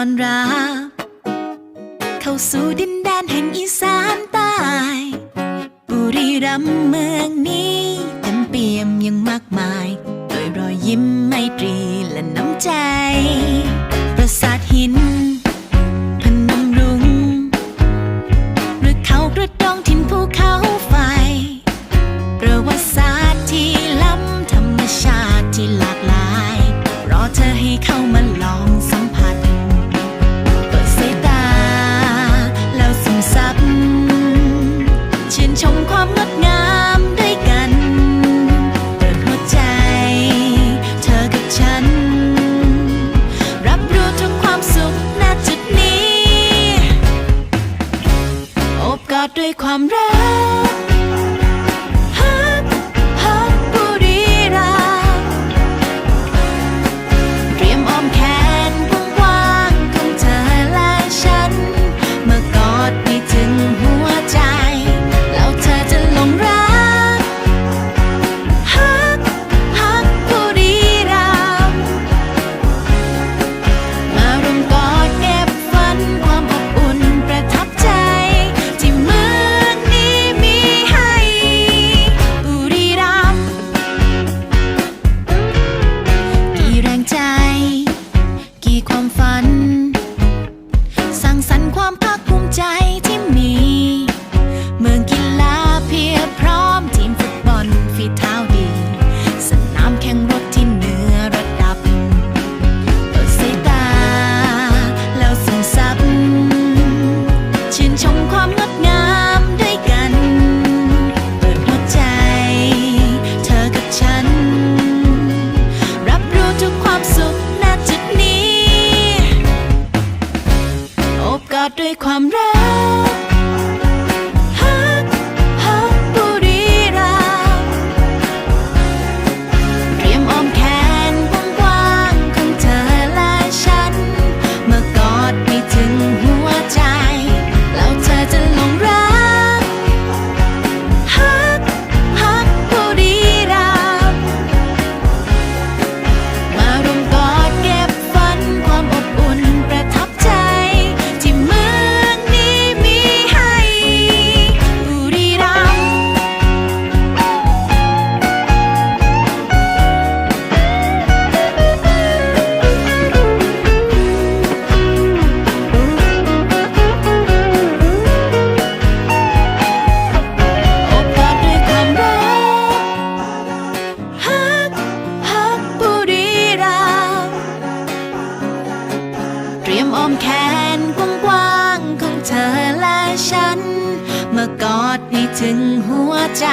อนรับ เข้าสู่ดินแดนแห่งอีสานใต้บุรีรัมย์เมืองนี้เต็มเปี่ยมยังมากมาย โดยรอยยิ้มไมตรีและน้ำใจ ความรัก อดด้วยความรักึงหัวใจ